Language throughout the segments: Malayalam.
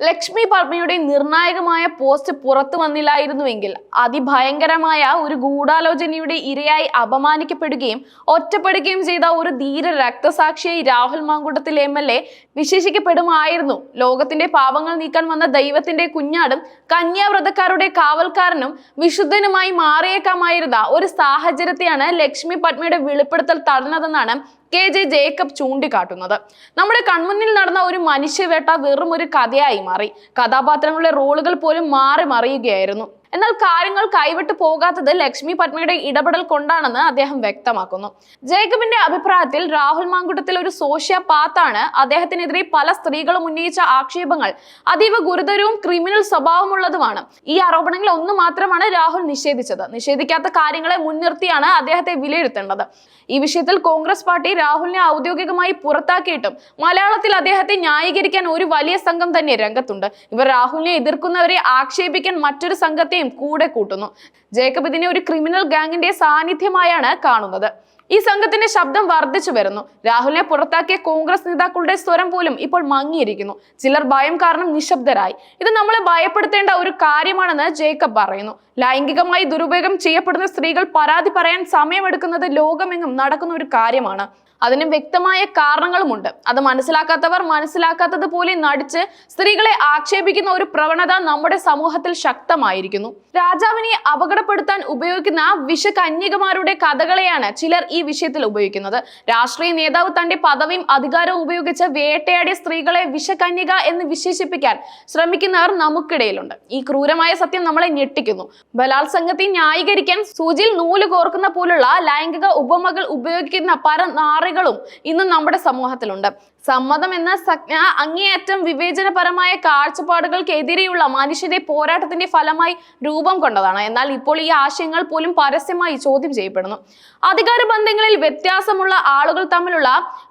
ലക്ഷ്മി പത്മയുടെ നിർണായകമായ പോസ്റ്റ് പുറത്തു വന്നില്ലായിരുന്നുവെങ്കിൽ അതിഭയങ്കരമായ ഒരു ഗൂഢാലോചനയുടെ ഇരയായി അപമാനിക്കപ്പെടുകയും ഒറ്റപ്പെടുകയും ചെയ്ത ഒരു ധീര രക്തസാക്ഷിയായി Rahul Mankoottathil M L A വിശേഷിക്കപ്പെടുമായിരുന്നു. ലോകത്തിന്റെ പാപങ്ങൾ നീക്കാൻ വന്ന ദൈവത്തിന്റെ കുഞ്ഞാടും കന്യാവ്രതക്കാരുടെ കാവൽക്കാരനും വിശുദ്ധനുമായി മാറിയേക്കാമായിരുന്ന ഒരു സാഹചര്യത്തെയാണ് ലക്ഷ്മി പത്മയുടെ വെളിപ്പെടുത്തൽ തടഞ്ഞതെന്നാണ് കെ ജെ ജേക്കബ് ചൂണ്ടിക്കാട്ടുന്നത്. നമ്മുടെ കൺമുന്നിൽ നടന്ന ഒരു മനുഷ്യവേട്ട വെറും ഒരു കഥയായി മാറി. കഥാപാത്രങ്ങളുടെ റോളുകൾ പോലും മാറി മറിയുകയായിരുന്നു. എന്നാൽ കാര്യങ്ങൾ കൈവിട്ടു പോകാത്തത് ലക്ഷ്മി പത്മയുടെ ഇടപെടൽ കൊണ്ടാണെന്ന് അദ്ദേഹം വ്യക്തമാക്കുന്നു. ജേക്കബിന്റെ അഭിപ്രായത്തിൽ രാഹുൽ മാങ്കുട്ടത്തിൽ ഒരു സോഷ്യ പാത്താണ്. അദ്ദേഹത്തിനെതിരെ പല സ്ത്രീകളും ഉന്നയിച്ച ആക്ഷേപങ്ങൾ അതീവ ഗുരുതരവും ക്രിമിനൽ സ്വഭാവമുള്ളതുമാണ്. ഈ ആരോപണങ്ങൾ ഒന്ന് മാത്രമാണ് രാഹുൽ നിഷേധിച്ചത്. നിഷേധിക്കാത്ത കാര്യങ്ങളെ മുൻനിർത്തിയാണ് അദ്ദേഹത്തെ വിലയിരുത്തേണ്ടത്. ഈ വിഷയത്തിൽ കോൺഗ്രസ് പാർട്ടി രാഹുലിനെ ഔദ്യോഗികമായി പുറത്താക്കിയിട്ടും മലയാളത്തിൽ അദ്ദേഹത്തെ ന്യായീകരിക്കാൻ ഒരു വലിയ സംഘം തന്നെ രംഗത്തുണ്ട്. ഇവർ രാഹുലിനെ എതിർക്കുന്നവരെ ആക്ഷേപിക്കാൻ മറ്റൊരു സംഘത്തെയും കൂടെ കൂട്ടുന്നു. ജേക്കബ് ഇതിനെ ഒരു ക്രിമിനൽ ഗാങ്ങിന്റെ സാന്നിധ്യമായാണ് കാണുന്നത്. ഈ സംഘത്തിന്റെ ശബ്ദം വർദ്ധിച്ചു വരുന്നു. രാഹുലിനെ പുറത്താക്കിയ കോൺഗ്രസ് നേതാക്കളുടെ സ്വരം പോലും ഇപ്പോൾ മങ്ങിയിരിക്കുന്നു. ചിലർ ഭയം കാരണം നിശബ്ദരായി. ഇത് നമ്മളെ ഭയപ്പെടുത്തേണ്ട ഒരു കാര്യമാണെന്ന് ജേക്കബ് പറയുന്നു. ലൈംഗികമായി ദുരുപയോഗം ചെയ്യപ്പെടുന്ന സ്ത്രീകൾ പരാതി പറയാൻ സമയമെടുക്കുന്നത് ലോകമെങ്ങും നടക്കുന്ന ഒരു കാര്യമാണ്. അതിന് വ്യക്തമായ കാരണങ്ങളുമുണ്ട്. അത് മനസ്സിലാക്കാത്തവർ മനസ്സിലാക്കാത്തത് പോലെ നടിച്ച് സ്ത്രീകളെ ആക്ഷേപിക്കുന്ന ഒരു പ്രവണത നമ്മുടെ സമൂഹത്തിൽ ശക്തമായിരിക്കുന്നു. രാജാവിനെ അപകടപ്പെടുത്താൻ ഉപയോഗിക്കുന്ന വിഷകന്യകമാരുടെ കഥകളെയാണ് ചിലർ ഈ വിഷയത്തിൽ ഉപയോഗിക്കുന്നത്. രാഷ്ട്രീയ നേതാവ് തന്റെ പദവിയും അധികാരവും ഉപയോഗിച്ച് വേട്ടയാടിയ സ്ത്രീകളെ വിഷകന്യക എന്ന് വിശേഷിപ്പിക്കാൻ ശ്രമിക്കുന്നവർ നമുക്കിടയിലുണ്ട്. ഈ ക്രൂരമായ സത്യം നമ്മളെ ഞെട്ടിക്കുന്നു. ബലാത്സംഗത്തെ ന്യായീകരിക്കാൻ സൂചിയിൽ നൂൽ കോർക്കുന്ന പോലുള്ള ലൈംഗിക ഉപമകൾ ഉപയോഗിക്കുന്ന പരനാറികളും ഇന്നും നമ്മുടെ സമൂഹത്തിലുണ്ട്. സമ്മതം എന്ന സജ്ഞ അങ്ങേയറ്റം വിവേചനപരമായ കാഴ്ചപ്പാടുകൾക്കെതിരെയുള്ള മനുഷ്യന്റെ പോരാട്ടത്തിന്റെ ഫലമായി രൂപം കൊണ്ടതാണ്. എന്നാൽ ഇപ്പോൾ ഈ ആശയങ്ങൾ പോലും പരസ്യമായി ചോദ്യം ചെയ്യപ്പെടുന്നു. അധികാര ബന്ധങ്ങളിൽ വ്യത്യാസമുള്ള ആളുകൾ തമ്മിലുള്ള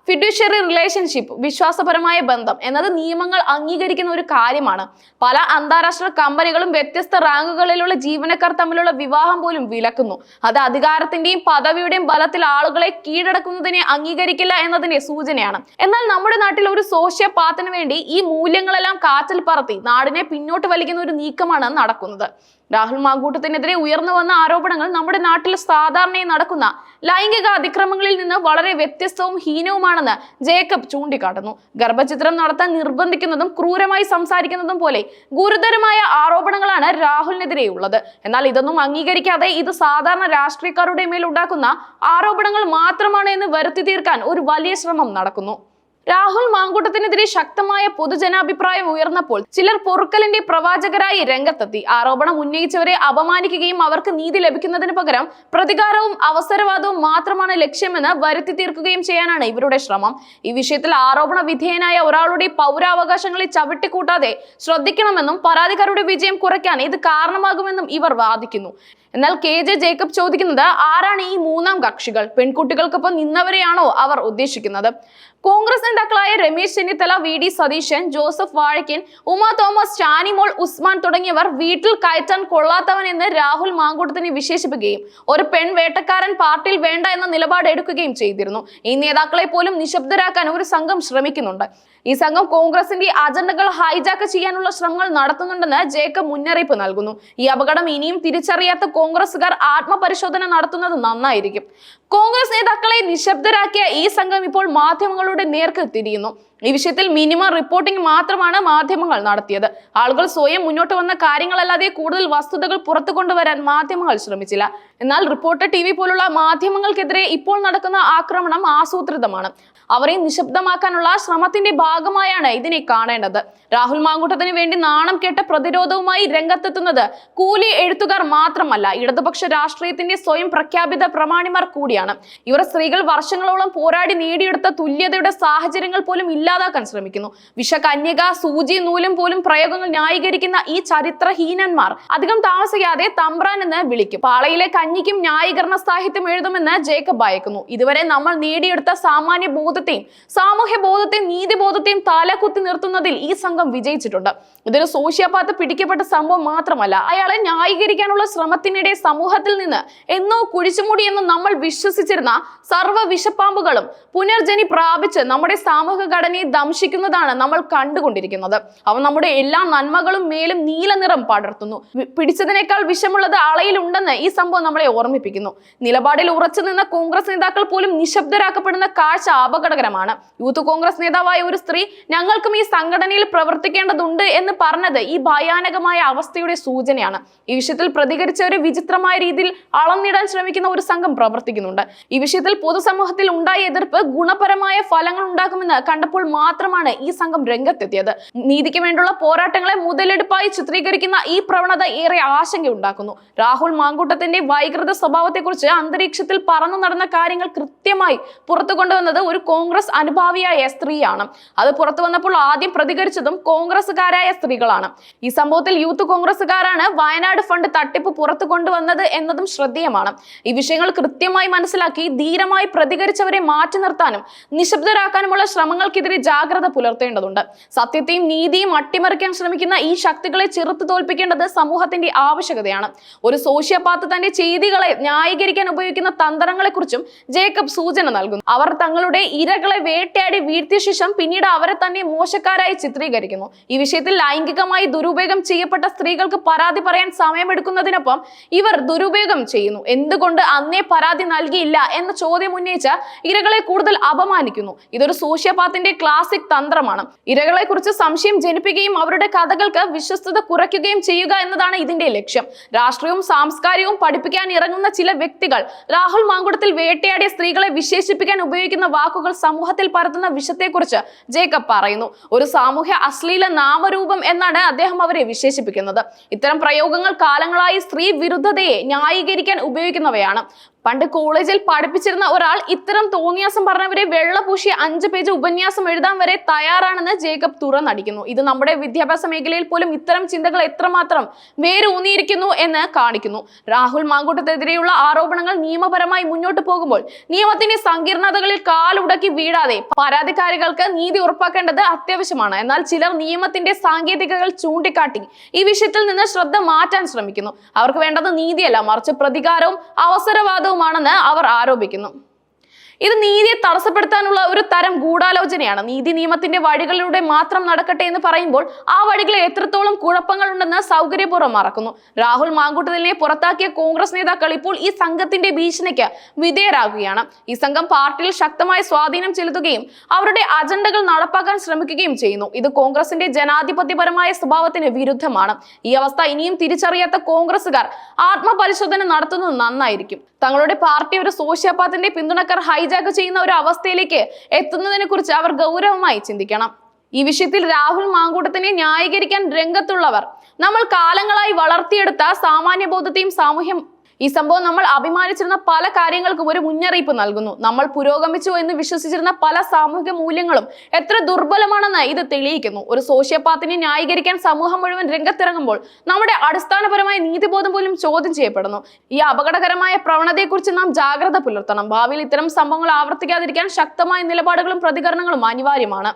ഫിഡ്യൂഷ്യറി റിലേഷൻഷിപ്പ് വിശ്വാസപരമായ ബന്ധം എന്നത് നിയമങ്ങൾ അംഗീകരിക്കുന്ന ഒരു കാര്യമാണ്. പല അന്താരാഷ്ട്ര കമ്പനികളും വ്യത്യസ്ത റാങ്കുകളിലുള്ള ജീവനക്കാർ തമ്മിലുള്ള വിവാഹം പോലും വിലക്കുന്നു. അത് അധികാരത്തിന്റെയും പദവിയുടെയും ബലത്തിൽ ആളുകളെ കീഴടക്കുന്നതിനെ അംഗീകരിക്കില്ല എന്നതിന്റെ സൂചനയാണ്. എന്നാൽ നമ്മുടെ നാട്ടിൽ ഒരു സോഷ്യ സോഷ്യോപാത്തിന് വേണ്ടി ഈ മൂല്യങ്ങളെല്ലാം കാറ്റിൽ പറത്തി നാടിനെ പിന്നോട്ട് വലിക്കുന്ന ഒരു നീക്കമാണ് നടക്കുന്നത്. രാഹുൽ മാങ്കൂട്ടത്തിനെതിരെ ഉയർന്നു വന്ന ആരോപണങ്ങൾ നമ്മുടെ നാട്ടിൽ സാധാരണയായി നടക്കുന്ന ലൈംഗിക അതിക്രമങ്ങളിൽ നിന്ന് വളരെ വ്യത്യസ്തവും ഹീനവുമാണെന്ന് ജേക്കബ് ചൂണ്ടിക്കാട്ടുന്നു. ഗർഭചിത്രം നടത്താൻ നിർബന്ധിക്കുന്നതും ക്രൂരമായി സംസാരിക്കുന്നതും പോലെ ഗുരുതരമായ ആരോപണങ്ങളാണ് രാഹുലിനെതിരെയുള്ളത്. എന്നാൽ ഇതൊന്നും അംഗീകരിക്കാതെ ഇത് സാധാരണ രാഷ്ട്രീയക്കാരുടെ മേൽ ഉണ്ടാക്കുന്ന ആരോപണങ്ങൾ മാത്രമാണ് എന്ന് വരുത്തി തീർക്കാൻ ഒരു വലിയ ശ്രമം നടക്കുന്നു. രാഹുൽ മാങ്കൂട്ടത്തിനെതിരെ ശക്തമായ പൊതുജനാഭിപ്രായം ഉയർന്നപ്പോൾ ചിലർ പൊറുക്കലിന്റെ പ്രവാചകരായി രംഗത്തെത്തി. ആരോപണം ഉന്നയിച്ചവരെ അപമാനിക്കുകയും അവർക്ക് നീതി ലഭിക്കുന്നതിന് പകരം പ്രതികാരവും അവസരവാദവും മാത്രമാണ് ലക്ഷ്യമെന്ന് വരുത്തി തീർക്കുകയും ചെയ്യാനാണ് ഇവരുടെ ശ്രമം. ഈ വിഷയത്തിൽ ആരോപണ വിധേയനായ ഒരാളുടെ പൗരാവകാശങ്ങളെ ചവിട്ടിക്കൂട്ടാതെ ശ്രദ്ധിക്കണമെന്നും പരാതിക്കാരുടെ വിജയം കുറയ്ക്കാൻ ഇത് കാരണമാകുമെന്നും ഇവർ വാദിക്കുന്നു. എന്നാൽ കെ ജെ ജേക്കബ് ചോദിക്കുന്നത് ആരാണ് ഈ മൂന്നാം കക്ഷികൾ? പെൺകുട്ടികൾക്കൊപ്പം നിന്നവരെയാണോ അവർ ഉദ്ദേശിക്കുന്നത്? കോൺഗ്രസ് നേതാക്കളായ രമേശ് ചെന്നിത്തല വി ഡി സതീശൻ ജോസഫ് വാഴക്കൻ ഉമ തോമസ് ചാനിമോൾ ഉസ്മാൻ തുടങ്ങിയവർ വീട്ടിൽ കയറ്റാൻ കൊള്ളാത്തവൻ എന്ന് രാഹുൽ മാങ്കൂട്ടത്തിനെ വിശേഷിപ്പിക്കുകയും ഒരു പെൺ വേട്ടക്കാരൻ പാർട്ടിയിൽ വേണ്ട എന്ന നിലപാട് എടുക്കുകയും ചെയ്തിരുന്നു. ഈ നേതാക്കളെ പോലും നിശബ്ദരാക്കാൻ ഒരു സംഘം ശ്രമിക്കുന്നുണ്ട്. ഈ സംഘം കോൺഗ്രസിന്റെ അജണ്ടകൾ ഹൈജാക്ക് ചെയ്യാനുള്ള ശ്രമങ്ങൾ നടത്തുന്നുണ്ടെന്ന് ജേക്കബ് മുന്നറിയിപ്പ് നൽകുന്നു. ഈ അപകടം ഇനിയും തിരിച്ചറിയാത്ത കോൺഗ്രസുകാർ ആത്മപരിശോധന നടത്തുന്നത് നന്നായിരിക്കും. കോൺഗ്രസ് നേതാക്കളെ നിശബ്ദരാക്കിയ ഈ സംഘം ഇപ്പോൾ മാധ്യമങ്ങളുടെ നേർക്ക് തിരിയുന്നു. ഈ വിഷയത്തിൽ മിനിമം റിപ്പോർട്ടിംഗ് മാത്രമാണ് മാധ്യമങ്ങൾ നടത്തിയത്. ആളുകൾ സ്വയം മുന്നോട്ട് വന്ന കാര്യങ്ങളല്ലാതെ കൂടുതൽ വസ്തുതകൾ പുറത്തു കൊണ്ടുവരാൻ മാധ്യമങ്ങൾ ശ്രമിച്ചില്ല. എന്നാൽ റിപ്പോർട്ടർ ടി വി പോലുള്ള മാധ്യമങ്ങൾക്കെതിരെ ഇപ്പോൾ നടക്കുന്ന ആക്രമണം ആസൂത്രിതമാണ്. അവരെ നിശബ്ദമാക്കാനുള്ള ശ്രമത്തിന്റെ ഭാഗമായാണ് ഇതിനെ കാണേണ്ടത്. രാഹുൽ മാങ്കൂട്ടത്തിന് വേണ്ടി നാണം കേട്ട പ്രതിരോധവുമായി രംഗത്തെത്തുന്നത് കൂലി എഴുത്തുകാർ മാത്രമല്ല ഇടതുപക്ഷ രാഷ്ട്രീയത്തിന്റെ സ്വയം പ്രഖ്യാപിത പ്രമാണിമാർ കൂടിയാണ്. ഇവർ സ്ത്രീകൾ വർഷങ്ങളോളം പോരാടി നേടിയെടുത്ത തുല്യതയുടെ സാഹചര്യങ്ങൾ പോലും ഇല്ലാതാക്കാൻ ശ്രമിക്കുന്നു. വിഷകന്യക സൂചി നൂലും പോലും പ്രയോഗങ്ങൾ ന്യായീകരിക്കുന്ന ഈ ചരിത്രഹീനന്മാർ അധികം താമസിക്കാതെ തമ്പ്രാൻ എന്ന് വിളിക്കും. പാളയിലെ കഞ്ഞിക്കും ന്യായീകരണ സാഹിത്യം എഴുതുമെന്ന് ജേക്കബ് ഭയക്കുന്നു ഇതുവരെ നമ്മൾ നേടിയെടുത്ത സാമാന്യ ബോധത്തെയും സാമൂഹ്യ ബോധത്തെയും നീതിബോധത്തെയും തലകുത്തി നിർത്തുന്നതിൽ ഈ സംഘം വിജയിച്ചിട്ടുണ്ട്. ഇതൊരു സോഷ്യോപാത്ത് പിടിക്കപ്പെട്ട സംഭവം മാത്രമല്ല അയാളെ ന്യായീകരിക്കാനുള്ള ശ്രമത്തിനിടെ സമൂഹത്തിൽ നിന്ന് എന്നോ കുഴിച്ചുമൂടിയെന്ന് നമ്മൾ വിശ്വസിച്ചിരുന്ന സർവ വിഷപ്പാമ്പുകളും പുനർജനി പ്രാപിച്ച് നമ്മുടെ സാമൂഹിക ഘടനയെ സംഘടനയെ ദംശിക്കുന്നതാണ് നമ്മൾ കണ്ടുകൊണ്ടിരിക്കുന്നത്. അവ നമ്മുടെ എല്ലാ നന്മകളും മേലും നീല നിറം പടർത്തുന്നു. പിടിച്ചതിനേക്കാൾ വിഷമുള്ളത് അളയിലുണ്ടെന്ന് ഈ സംഭവം നമ്മളെ ഓർമ്മിപ്പിക്കുന്നു. നിലപാടിൽ ഉറച്ചു നിന്ന കോൺഗ്രസ് നേതാക്കൾ പോലും നിശബ്ദരാക്കപ്പെടുന്ന കാഴ്ച അപകടകരമാണ്. യൂത്ത് കോൺഗ്രസ് നേതാവായ ഒരു സ്ത്രീ ഞങ്ങൾക്കും ഈ സംഘടനയിൽ പ്രവർത്തിക്കേണ്ടതുണ്ട് എന്ന് പറഞ്ഞത് ഈ ഭയാനകമായ അവസ്ഥയുടെ സൂചനയാണ്. ഈ വിഷയത്തിൽ പ്രതികരിച്ച ഒരു വിചിത്രമായ രീതിയിൽ അളന്നിടാൻ ശ്രമിക്കുന്ന ഒരു സംഘം പ്രവർത്തിക്കുന്നുണ്ട്. ഈ വിഷയത്തിൽ പൊതുസമൂഹത്തിൽ ഉണ്ടായ എതിർപ്പ് ഗുണപരമായ ഫലങ്ങൾ ഉണ്ടാക്കുമെന്ന് കണ്ടപ്പോൾ മാത്രമാണ് ഈ സംഘം രംഗത്തെത്തിയത്. നീതിക്ക് വേണ്ടിയുള്ള പോരാട്ടങ്ങളെ മുതലെടുപ്പായി ചിത്രീകരിക്കുന്ന ഈ പ്രവണത ഏറെ ആശങ്കയുണ്ടാക്കുന്നു. രാഹുൽ മാങ്കൂട്ടത്തിന്റെ വൈകൃത സ്വഭാവത്തെക്കുറിച്ച് അന്തരീക്ഷത്തിൽ പറന്നു നടന്ന കാര്യങ്ങൾ കൃത്യമായി പുറത്തു കൊണ്ടുവന്നത് ഒരു കോൺഗ്രസ് അനുഭാവിയായ സ്ത്രീയാണ്. അത് പുറത്തു വന്നപ്പോൾ ആദ്യം പ്രതികരിച്ചതും കോൺഗ്രസുകാരായ സ്ത്രീകളാണ്. ഈ സംഭവത്തിൽ യൂത്ത് കോൺഗ്രസുകാരാണ് വയനാട് ഫണ്ട് തട്ടിപ്പ് പുറത്തു കൊണ്ടുവന്നത് എന്നതും ശ്രദ്ധേയമാണ്. ഈ വിഷയങ്ങൾ കൃത്യമായി മനസ്സിലാക്കി ധീരമായി പ്രതികരിച്ചവരെ മാറ്റി നിർത്താനും നിശബ്ദരാക്കാനുമുള്ള ശ്രമങ്ങൾക്കെതിരെ ജാഗ്രത പുലർത്തേണ്ടതുണ്ട്. സത്യത്തെയും നീതിയും അട്ടിമറിക്കാൻ ശ്രമിക്കുന്ന ഈ ശക്തികളെ ചെറുത്തു തോൽപ്പിക്കേണ്ടത് സമൂഹത്തിന്റെ ആവശ്യകതയാണ്. ഒരു സോഷ്യോപാത്ത് തന്റെ ചെയ്തികളെ ന്യായീകരിക്കാൻ ഉപയോഗിക്കുന്ന തന്ത്രങ്ങളെ കുറിച്ചും ജേക്കബ് സൂചന നൽകുന്നു. അവർ തങ്ങളുടെ ഇരകളെ വേട്ടയാടി വീഴ്ത്തിയ ശേഷം പിന്നീട് അവരെ തന്നെ മോശക്കാരായി ചിത്രീകരിക്കുന്നു. ഈ വിഷയത്തിൽ ലൈംഗികമായി ദുരുപയോഗം ചെയ്യപ്പെട്ട സ്ത്രീകൾക്ക് പരാതി പറയാൻ സമയമെടുക്കുന്നതിനൊപ്പം ഇവർ ദുരുപയോഗം ചെയ്യുന്നു. എന്തുകൊണ്ട് അന്നേ പരാതി നൽകിയില്ല എന്ന ചോദ്യം ഉന്നയിച്ച ഇരകളെ കൂടുതൽ അപമാനിക്കുന്നു. ഇതൊരു സോഷ്യോപാത്തിന്റെ ക്ലാസിക് തന്ത്രമാണ്. ഇരകളെ കുറിച്ച് സംശയം ജനിപ്പിക്കുകയും അവരുടെ കഥകൾക്ക് വിശ്വസ്തത കുറയ്ക്കുകയും ചെയ്യുക എന്നതാണ് ഇതിന്റെ ലക്ഷ്യം. രാഷ്ട്രീയവും സാംസ്കാരികവും പഠിപ്പിക്കാൻ ഇറങ്ങുന്ന ചില വ്യക്തികൾ രാഹുൽ മാങ്കുടത്തിൽ വേട്ടയാടിയ സ്ത്രീകളെ വിശേഷിപ്പിക്കാൻ ഉപയോഗിക്കുന്ന വാക്കുകൾ സമൂഹത്തിൽ പരത്തുന്ന വിഷയത്തെക്കുറിച്ച് ജേക്കബ് പറയുന്നു. ഒരു സാമൂഹ്യ അശ്ലീല നാമരൂപം എന്നാണ് അദ്ദേഹം അവരെ വിശേഷിപ്പിക്കുന്നത്. ഇത്തരം പ്രയോഗങ്ങൾ കാലങ്ങളായി സ്ത്രീ വിരുദ്ധതയെ ന്യായീകരിക്കാൻ ഉപയോഗിക്കുന്നവയാണ്. പണ്ട് കോളേജിൽ പഠിപ്പിച്ചിരുന്ന ഒരാൾ ഇത്തരം തോന്നിയാസം പറഞ്ഞവരെ വെള്ളപൂശി അഞ്ച് പേജ് ഉപന്യാസം എഴുതാൻ വരെ തയ്യാറാണെന്ന് ജേക്കബ് തുറന്നടിക്കുന്നു. ഇത് നമ്മുടെ വിദ്യാഭ്യാസ മേഖലയിൽ പോലും ഇത്തരം ചിന്തകൾ എത്രമാത്രം വേരൂന്നിയിരിക്കുന്നു എന്ന് കാണിക്കുന്നു. രാഹുൽ മാങ്കൂട്ടത്തിനെതിരെയുള്ള ആരോപണങ്ങൾ നിയമപരമായി മുന്നോട്ട് പോകുമ്പോൾ നിയമത്തിന്റെ സങ്കീർണതകളിൽ കാലുടക്കി വീഴാതെ പരാതിക്കാരികൾക്ക് നീതി ഉറപ്പാക്കേണ്ടത് അത്യാവശ്യമാണ്. എന്നാൽ ചിലർ നിയമത്തിന്റെ സാങ്കേതികതകൾ ചൂണ്ടിക്കാട്ടി ഈ വിഷയത്തിൽ നിന്ന് ശ്രദ്ധ മാറ്റാൻ ശ്രമിക്കുന്നു. അവർക്ക് വേണ്ടത് നീതിയല്ല മറിച്ച് പ്രതികാരവും അവസരവാദവുമാണെന്ന് അവർ ആരോപിക്കുന്നു ഇത് നീതിയെ തടസ്സപ്പെടുത്താനുള്ള ഒരു തരം ഗൂഢാലോചനയാണ്. നീതി നിയമത്തിന്റെ വഴികളിലൂടെ മാത്രം നടക്കട്ടെ എന്ന് പറയുമ്പോൾ ആ വഴികളിൽ എത്രത്തോളം കുഴപ്പങ്ങളുണ്ടെന്ന് സൗകര്യപൂർവം മറക്കുന്നു. രാഹുൽ മാങ്കൂട്ടത്തിനെ പുറത്താക്കിയ കോൺഗ്രസ് നേതാക്കൾ ഇപ്പോൾ ഈ സംഘത്തിന്റെ ഭീഷണിക്ക് വിധേയരാകുകയാണ്. ഈ സംഘം പാർട്ടിയിൽ ശക്തമായ സ്വാധീനം ചെലുത്തുകയും അവരുടെ അജണ്ടകൾ നടപ്പാക്കാൻ ശ്രമിക്കുകയും ചെയ്യുന്നു. ഇത് കോൺഗ്രസിന്റെ ജനാധിപത്യപരമായ സ്വഭാവത്തിന് വിരുദ്ധമാണ്. ഈ അവസ്ഥ ഇനിയും തിരിച്ചറിയാത്ത കോൺഗ്രസുകാർ ആത്മപരിശോധന നടത്തുന്നത് നന്നായിരിക്കും. തങ്ങളുടെ പാർട്ടി ഒരു സോഷ്യോപാത്തിന്റെ പിന്തുണക്കാർ ഹൈജാക്ക് ചെയ്യുന്ന ഒരു അവസ്ഥയിലേക്ക് എത്തുന്നതിനെ കുറിച്ച് അവർ ഗൗരവമായി ചിന്തിക്കണം. ഈ വിഷയത്തിൽ രാഹുൽ മാങ്കൂട്ടത്തിനെ ന്യായീകരിക്കാൻ രംഗത്തുള്ളവർ നമ്മൾ കാലങ്ങളായി വളർത്തിയെടുത്ത സാമാന്യബോധത്തെയും സാമൂഹ്യം ഈ സംഭവം നമ്മൾ അഭിമാനിച്ചിരുന്ന പല കാര്യങ്ങൾക്കും ഒരു മുന്നറിയിപ്പ് നൽകുന്നു. നമ്മൾ പുരോഗമിച്ചു എന്ന് വിശ്വസിച്ചിരുന്ന പല സാമൂഹിക മൂല്യങ്ങളും എത്ര ദുർബലമാണെന്ന് ഇത് തെളിയിക്കുന്നു. ഒരു സോഷ്യോപാത്തിനെ ന്യായീകരിക്കാൻ സമൂഹം മുഴുവൻ രംഗത്തിറങ്ങുമ്പോൾ നമ്മുടെ അടിസ്ഥാനപരമായ നീതിബോധം പോലും ചോദ്യം ചെയ്യപ്പെടുന്നു. ഈ അപകടകരമായ പ്രവണതയെക്കുറിച്ച് നാം ജാഗ്രത പുലർത്തണം. ഭാവിയിൽ ഇത്തരം സംഭവങ്ങൾ ആവർത്തിക്കാതിരിക്കാൻ ശക്തമായ നിലപാടുകളും പ്രതികരണങ്ങളും അനിവാര്യമാണ്.